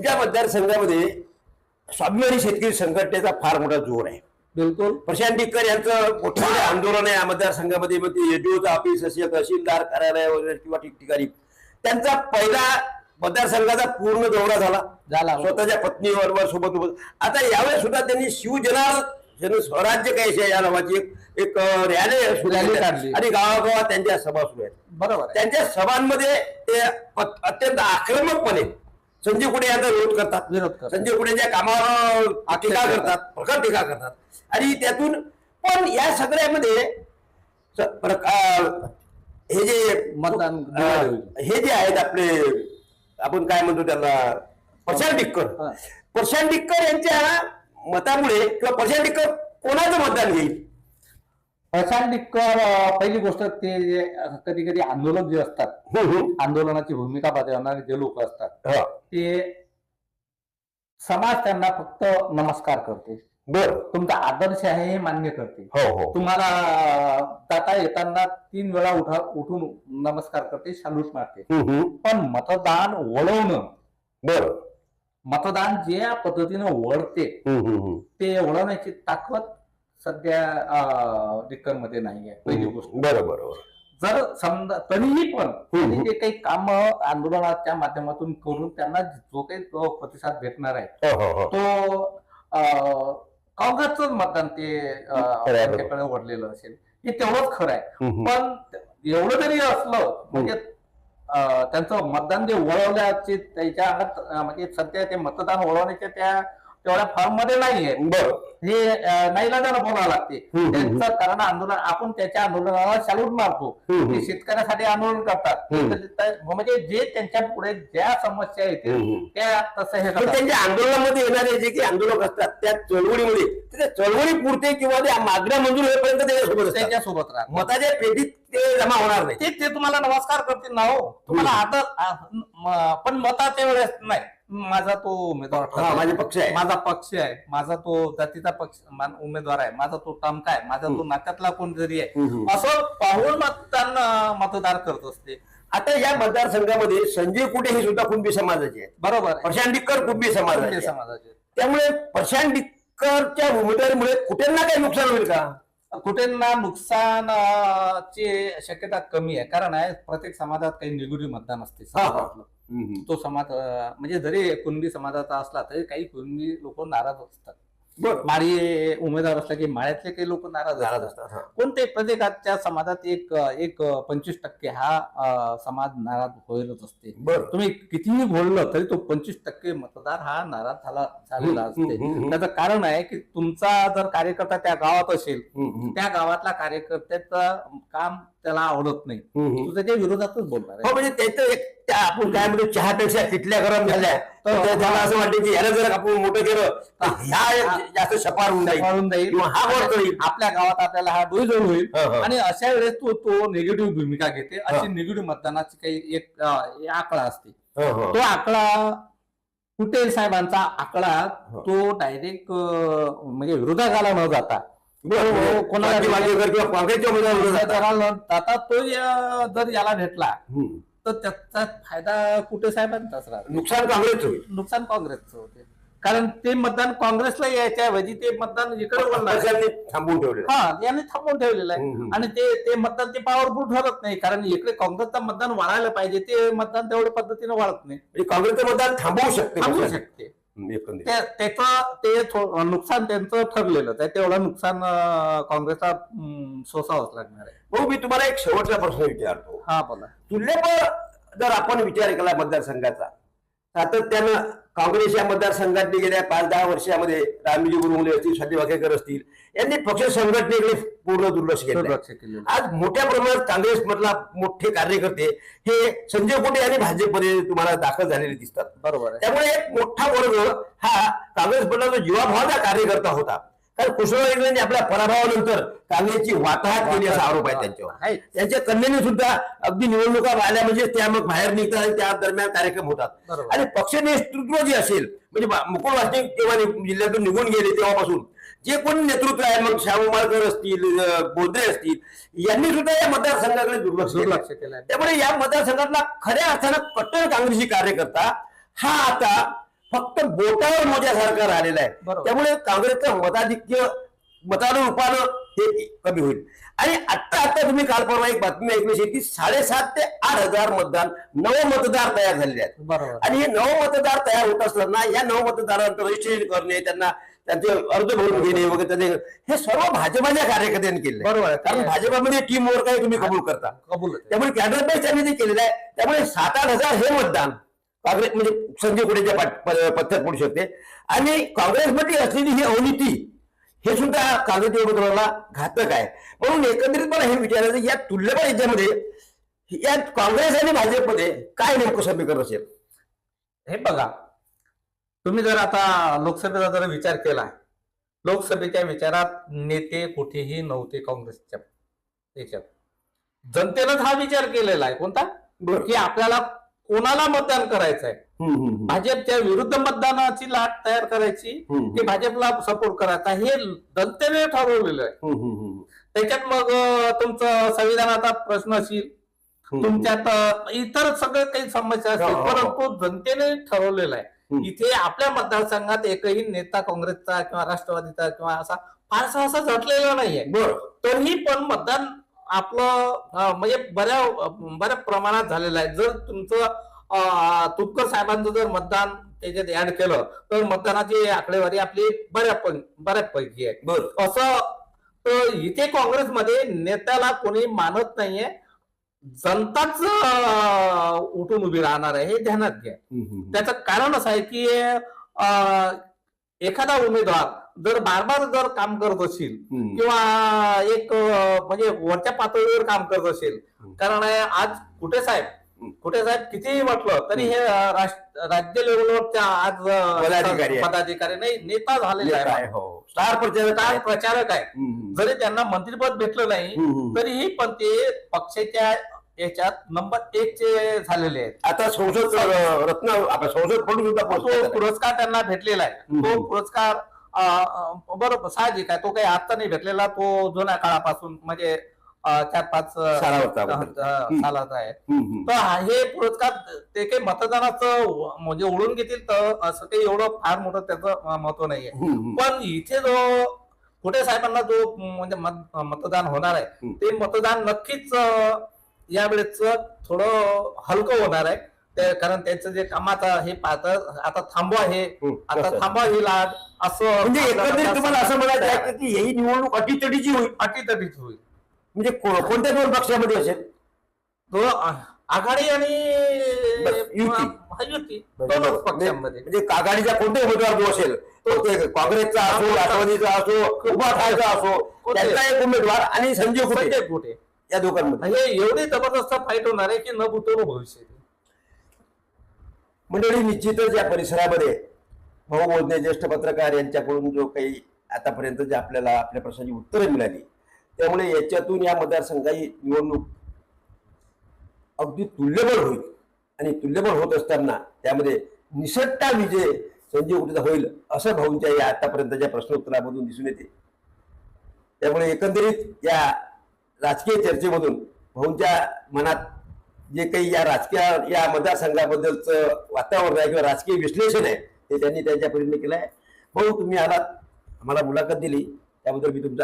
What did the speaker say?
तुमच्या मतदारसंघामध्ये स्वाभिमानी शेतकरी संघटनेचा फार मोठा जोर आहे बिलकुल प्रशांत टिक्कर यांचं मोठं आंदोलन आहे या मतदारसंघामध्ये मग ते एडीओचं ऑफिस असेल तहसीलदार कार्यालय वगैरे किंवा ठिकठिकाणी त्यांचा पहिला मतदारसंघाचा पूर्ण दौरा झाला झाला. स्वतःच्या पत्नीबरोबर सोबत सोबत आता यावेळेस सुद्धा त्यांनी शिवजना जन स्वराज्य कैसे या नावाची एक रॅली सुरू. काढली. आणि गावागावात त्यांच्या सभा सुरू आहेत बरोबर. त्यांच्या सभांमध्ये ते अत्यंत आक्रमकपणे संजय कुडे यांचा विरोध करतात विरोध करतात. संजय कुडेच्या कामावर आक्षेप टीका करतात. करतात प्रखर टीका करतात आणि त्यातून पण या सगळ्यामध्ये स- हे जे मतदान अं, हे जे आहेत आपले आपण काय म्हणतो त्याला प्रशांत टिक्कर हा. प्रशांत टिक्कर यांच्या मतामुळे किंवा प्रशांत टिक्कर कोणाचं मतदान घेईल अं, पहिली गोष्ट ते कधी कधी आंदोलक जे असतात. आंदोलनाची भूमिका बजावणारे जे लोक असतात. ते समाज त्यांना फक्त नमस्कार करते बर तुमचा आदर्श आहे हे मान्य करते हो हो तुम्हाला जाता येताना तीन वेळा उठा उठून नमस्कार करते सॅल्यूट मारते. पण मतदान वळवणं बर मतदान ज्या पद्धतीनं वळते. ते वळवण्याची ताकद सध्या मध्ये नाही आहे पहिली गोष्ट बरं बरोबर जर समजा तरीही पण. त्यांनी जे काही काम आंदोलनाच्या माध्यमातून करून त्यांना जो काही तो प्रतिसाद भेटणार आहे हो हो हो तो काँग्रेसच मतदान ते. त्यांच्याकडे वळलेलं असेल हे तेवढंच खरं आहे. पण एवढं जरी असलं म्हणजे त्यांचं मतदान जे वळवल्याचे त्याच्या अंगात म्हणजे सध्या ते मतदान वळवण्याच्या त्या तेवढ्या फॉर्ममध्ये नाहीये. बरं. हे नाईलाजानं बोलावं लागते. हम्म. त्यांचं कारण आंदोलन आपण त्याच्या आंदोलनाला सॅल्यूट मारतो. हम्म. ते शेतकऱ्यासाठी आंदोलन करतात. हम्म. तर- तर- म्हणजे जे त्यांच्या पुढे ज्या समस्या हम्म, हम्म. त्या तसं हे पण करतात. त्यांच्या आंदोलनामध्ये येणारे जे काही आंदोलक असतात त्या चळवळीमध्ये ते त्या चळवळी पुरते किंवा त्या मागण्या मंजूर होईपर्यंत त्याच्यासोबत असतात. त्याच्यासोबत राहतात. मताच्या पेटीत ते जमा होणार नाही. ते ते तुम्हाला नमस्कार करतील ना हो. तुम्हाला आदर आ- म- पण मताच्या वेळेस नाही. माझा तो उमेदवार हा. माझे पक्ष आहे माझा पक्ष आहे माझा तो जातीचा पक्ष उमेदवार आहे माझा तो टमका आहे माझा तो नात्यातला कोणतरी आहे हम्म. असं पाहून मतदान अं, मतदार करत असते आता या मतदारसंघामध्ये संजय कुटे हे सुद्धा कुणबी समाजाचे आहेत बरोबर आहे. प्रशांत डिक्कर कोणत्या समाजाचे आहेत. समाजाचे त्यामुळे प्रशांत डिक्करच्या उमेदवारीमुळे कुठेंना काही नुकसान होईल का कुठे ना नुकसानाची शक्यता कमी आहे कारण आहे प्रत्येक समाजात काही निगुडी मतदान असते हा, हा. समाजातलं. तो समाज म्हणजे जरी कुणबी समाजाचा असला तरी काही कुणबी लोक नाराज असतात. माळी उमेदवार असला की माळ्यातले काही लोक नाराज नाराज असतात असतात हा. कोणते प्रत्येकाच्या समाजात एक एक पंचवीस टक्के हा समाज नाराज होईलच असते. बरं. तुम्ही कितीही बोललं तरी तो पंचवीस टक्के मतदार हा नाराज झाला झालेला असते. त्याचं कारण आहे की तुमचा जर कार्यकर्ता त्या गावात असेल. त्या गावातला कार्यकर्त्याचं काम त्याला आवडत नाही. तो त्याच्या विरोधातच बोलणार हो आहे म्हणजे त्याचं एक त्या आपण काय म्हणतो चहापेक्षा किटल्या गरम झाल्या तर त्या- त्याला असं वाटतं की याला जर आपण मोठं केलं तर ह्या जास्त सपार होऊन जाईल वाढून जाईल किंवा हा वर करील. आपल्या गावात आपल्याला हा डोईजोड होईल हा, हा. आणि अशा वेळेस तो तो निगेटिव्ह भूमिका घेते. अशी निगेटिव्ह मतदानाची काही एक अं, आकडा असते हो, हो. तो आकडा कुटेल साहेबांचा आकडा. तो डायरेक्ट म्हणजे विरोधाला न जाता. कोणाला किंवा काँग्रेसच्या जातात. न जाता तो या- जर याला भेटला. तर त्याचा फायदा कुठे साहेबांचाच राहतो नुकसान काँग्रेसचं होईल. नुकसान काँग्रेसचं होते. कारण ते मतदान काँग्रेसला यायच्या ऐवजी ते मतदान इकडे. पक्षांनी थांबवून ठेवलेलं आहे. हा यांनी थांबवून ठेवलेलं आहे. आणि ते ते मतदान ते पॉवरफुल ठरत नाही. कारण इकडे काँग्रेसचं मतदान वाढायला पाहिजे. ते मतदान तेवढ्या पद्धतीने वाढत नाही. म्हणजे काँग्रेसचं मतदान थांबवू शकते थांबू पक्षाने. शकते. त्याचं ते नुकसान त्यांचं ठरलेलं आहे. तेवढं नुकसान काँग्रेसला अं, सोसावंच लागणार आहे. भाऊ मी तुम्हाला एक शेवटचा प्रश्न विचारतो. हा बोला. तुल्यबळ जर आपण विचार केला मतदारसंघाचा सातत्यानं काँग्रेस या मतदारसंघात गेल्या पाच दहा वर्षामध्ये रामजी गुरुमुले असतील स्वाती वाकेकर असतील यांनी पक्ष संघटनेकडे पूर्ण दुर्लक्ष केलं. आज मोठ्या प्रमाणात काँग्रेस मधला मोठे कार्यकर्ते हे संजय कोटे आणि भाजपमध्ये तुम्हाला दाखल झालेले दिसतात. बरोबर त्यामुळे एक मोठा वर्ग हा काँग्रेस मधला जो जीवाभावाचा कार्यकर्ता होता कारण कुशल इंग्लंडने आपल्या पराभवानंतर काँग्रेसची वाताहत केली असा आरोप आहे त्यांच्यावर. त्यांच्या कन्येने सुद्धा अगदी निवडणुका आल्या म्हणजे त्या मग बाहेर निघतात आणि त्या दरम्यान कार्यक्रम होतात. आणि पक्ष नेतृत्व जे असेल म्हणजे मुकुल वासनिक तेव्हा नि- जिल्ह्यातून निघून गेले तेव्हापासून जे कोणी नेतृत्व आहे मग श्याममारकर असतील अं, बोधरे असतील यांनी सुद्धा या मतदारसंघाकडे दुर्लक्ष केलं. त्यामुळे या मतदारसंघातला खऱ्या अर्थानं कट्टर काँग्रेसी कार्यकर्ता हा आता फक्त बोटावर मोज्यासारखं राहिलेलं आहे. त्यामुळे काँग्रेसचं मताधिक्य मतानं रूपानं हे कमी होईल. आणि आता आता तुम्ही काल परवा एक बातमी ऐकली असेल की साडेसात ते आठ हजार मतदान नव मतदार तयार झालेले आहेत. आणि हे नव मतदार तयार होत असताना या नव मतदारांचं रजिस्ट्रेशन करणे त्यांना त्यांचे अर्ज भरून घेणे वगैरे त्याचे हे सर्व भाजपाच्या कार्यकर्त्यांनी केले बरोबर. कारण भाजपामध्ये टीम वर्क आहे तुम्ही कबूल करता. कबूल. त्यामुळे कॅडर बेस त्यांनी ते केलेलं आहे त्यामुळे सात आठ हजार हे मतदान काँग्रेस म्हणजे संजय कुडेच्या पथ्यात पडू शकते. आणि काँग्रेसमध्ये असलेली ही अवनीती हे सुद्धा काँग्रेस उमेदवाराला घातक आहे. म्हणून एकंदरीत मला हे विचारायचं या तुल्यबळ याच्यामध्ये या काँग्रेस आणि भाजपमध्ये काय नेमकं समीकरण असेल? हे बघा तुम्ही जर आता लोकसभेचा जर विचार केला लोकसभेच्या विचारात नेते कुठेही नव्हते काँग्रेसच्या याच्यात. जनतेनं हा विचार केलेला आहे. कोणता? की आपल्याला कोणाला मतदान करायचं आहे. भाजपच्या विरुद्ध मतदानाची लाट तयार करायची की भाजपला सपोर्ट करायचा हे जनतेने ठरवलेलं आहे. त्याच्यात मग तुमचं संविधानाचा प्रश्न असेल. तुमच्यात इतर सगळे काही समस्या असतील हो, हो, हो. परंतु जनतेने ठरवलेलं आहे. इथे आपल्या मतदारसंघात एकही नेता काँग्रेसचा किंवा राष्ट्रवादीचा किंवा असा फारसा असा झटलेला नाहीये तरीही पण मतदान आपलं म्हणजे बऱ्या बऱ्या प्रमाणात झालेलं आहे. जर तुमचं तुपकर साहेबांचं जर मतदान त्याच्यात ऍड केलं तर मतदानाची आकडेवारी आपली बऱ्या बऱ्यापैकी आहे. बरं. असं तर इथे काँग्रेसमध्ये नेत्याला कोणी मानत नाहीये. जनताच उठून उभी राहणार आहे हे ध्यानात घ्या. त्याचं कारण असं आहे की एखादा उमेदवार जर बार बार जर काम करत असेल. किंवा एक म्हणजे वरच्या पातळीवर काम करत असेल. कारण आज कुठे साहेब. कुठे साहेब कितीही म्हटलं तरी हे राज्य लेवलवरच्या आज पदाधिकारी नाही नेता झालेले आहे हो स्टार प्रचारक. प्रचारक आहे. जरी त्यांना मंत्रिपद भेटलं नाही. तरीही पण ते पक्षाच्या याच्यात नंबर एक चे झालेले आहेत आता संसद रत्न संसद पडून सुद्धा पुरस्कार त्यांना भेटलेला आहे. तो पुरस्कार बरोबर साहजिक आहे तो काही आता नाही भेटलेला तो जुन्या काळापासून म्हणजे चार पाच सालाचा आहे. तर हा- पुरस्कार ते काही मतदानाचं म्हणजे उडून घेतील तर असं काही एवढं फार मोठं त्याचं महत्त्व नाहीये. पण इथे जो कुठे साहेबांना जो म्हणजे मत- मतदान होणार आहे. ते मतदान नक्कीच अं, यावेळेस थोडं हलकं होणार आहे ते- कारण त्यांचं जे कामाचा हे पाहतं आता थांबवा हे. हम्म. आता तसं. थांबवा ही लाट. असं म्हणजे एकंदरीत तुम्हाला असं म्हणायचं आहे की ही निवडणूक अटीतटीची होईल. अटीतटीच होईल. म्हणजे को- कोणत्या दोन पक्षामध्ये असेल? तो आ- आघाडी आणि बस, युती. हा, युती. दोनच पक्षांमध्ये. म्हणजे आघाडीचा कोणताही उमेदवार जो असेल तो ते काँग्रेसचा असो राष्ट्रवादीचा असो उभा ठायचा असो कोणते? त्यांचा एक उमेदवार आणि संजय कुटे. संजय कुठे या दोघांमध्ये. हे एवढी जबरदस्त फाईट होणार आहे की न न भविष्य मंडळी निश्चितच या परिसरामध्ये भाऊ बोधने ज्येष्ठ पत्रकार यांच्याकडून जो काही आतापर्यंत जे आपल्याला आपल्या प्रश्नाची उत्तरं मिळाली त्यामुळे याच्यातून या मतदारसंघाची निवडणूक अगदी तुल्यबळ होईल. आणि तुल्यबळ होत असताना त्यामध्ये निसट्टा विजय संजय कुठेचा होईल असं भाऊंच्या या आतापर्यंतच्या प्रश्नोत्तरामधून दिसून येते. त्यामुळे एकंदरीत या राजकीय चर्चेमधून भाऊंच्या मनात जे काही या राजकीय या मतदारसंघाबद्दलचं वातावरण आहे किंवा राजकीय विश्लेषण आहे ते त्यांनी त्यांच्या परीने केलं आहे भाऊ तुम्ही आलात आम्हाला मुलाखत दिली. त्याबद्दल मी तुमचा